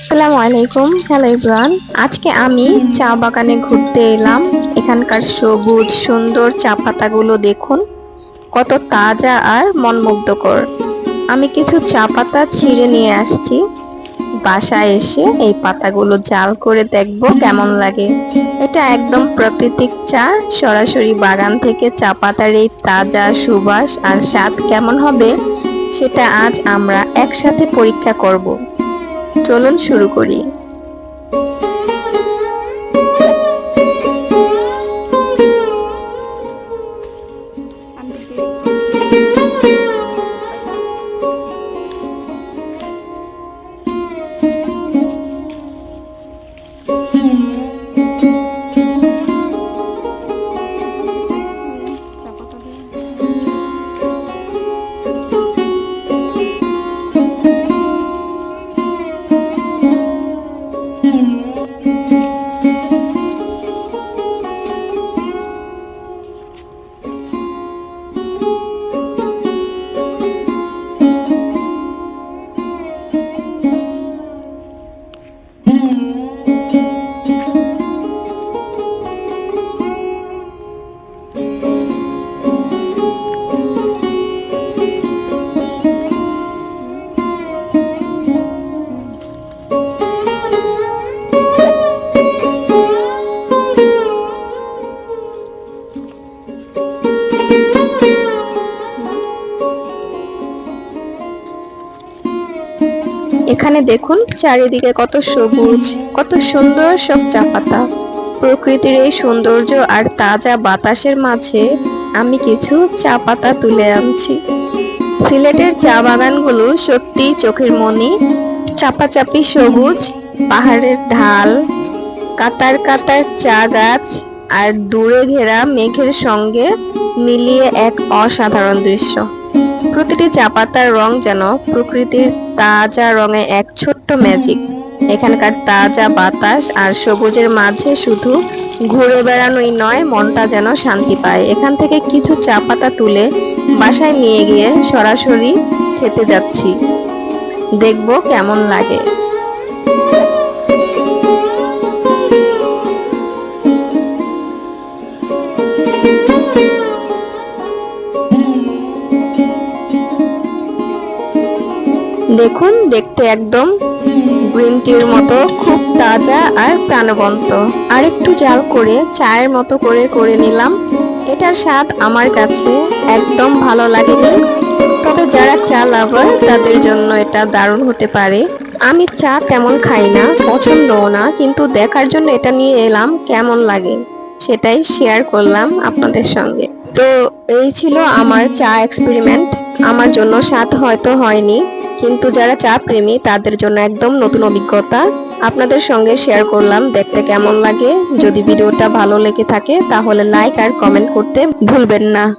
আসসালামু আলাইকুম, হ্যালো ইব্রান আজকে আমি চা বাগানে ঘুরতে এলাম। এখানকার সবুজ, সুন্দর চা পাতাগুলো দেখুন, কত তাজা আর মনমুগ্ধকর। আমি কিছু চা পাতা ছিঁড়ে নিয়ে আসছি। বাসায় এসে এই পাতাগুলো জাল করে দেখব কেমন লাগে। এটা একদম প্রাকৃতিক চা, সরাসরি বাগান থেকে চা পাতার এই তাজা সুবাস আর স্বাদ কেমন হবে সেটা আজ আমরা একসাথে পরীক্ষা করব। চলুন শুরু করি। এখানে দেখুন চারিদিকে কত সবুজ, কত সুন্দর সব চা পাতা প্রকৃতির এই সৌন্দর্য আর তাজা বাতাসের মাঝে আমি কিছু চা পাতা তুলে আনছি। সিলেটের চা বাগানগুলো সত্যি চোখের মনি। চাপাচাপি সবুজ, পাহাড়ের ঢাল, কাতার কাতার চা গাছ আর দূরে ঘেরা মেঘের সঙ্গে মিলিয়ে এক অসাধারণ দৃশ্য। প্রতিটি চা পাতার রং যেন প্রকৃতির তাজা রঙে এক ছোট্ট ম্যাজিক এখানকার তাজা বাতাস আর সবুজের মাঝে শুধু ঘুরে বেড়ানোই নয়, মনটা যেন শান্তি পায়। এখান থেকে কিছু চা পাতা তুলে বাসায় নিয়ে গিয়ে সরাসরি খেতে যাচ্ছি। দেখব কেমন লাগে। দেখুন, দেখতে একদম গ্রিন টির মতো, খুব তাজা আর প্রাণবন্ত। আর একটু জাল করে, চায়ের মতো করে করে নিলাম। এটার স্বাদ আমার কাছে একদম ভালো লাগেনি। তবে যারা চা লাভার, তাদের জন্য এটা দারুণ হতে পারে। আমি চা তেমন খাই না, পছন্দও না, কিন্তু দেখার জন্য এটা নিয়ে এলাম, কেমন লাগে সেটাই শেয়ার করলাম আপনাদের সঙ্গে। তো এই ছিল আমার চা এক্সপেরিমেন্ট আমার জন্য স্বাদ হয়তো হয়নি। কিন্তু যারা চা প্রেমী, তাদের জন্য একদম নতুন অভিজ্ঞতা। আপনাদের সঙ্গে শেয়ার করলাম দেখতে কেমন লাগে। যদি ভিডিওটা ভালো লেগে থাকে, তাহলে লাইক আর কমেন্ট করতে ভুলবেন না।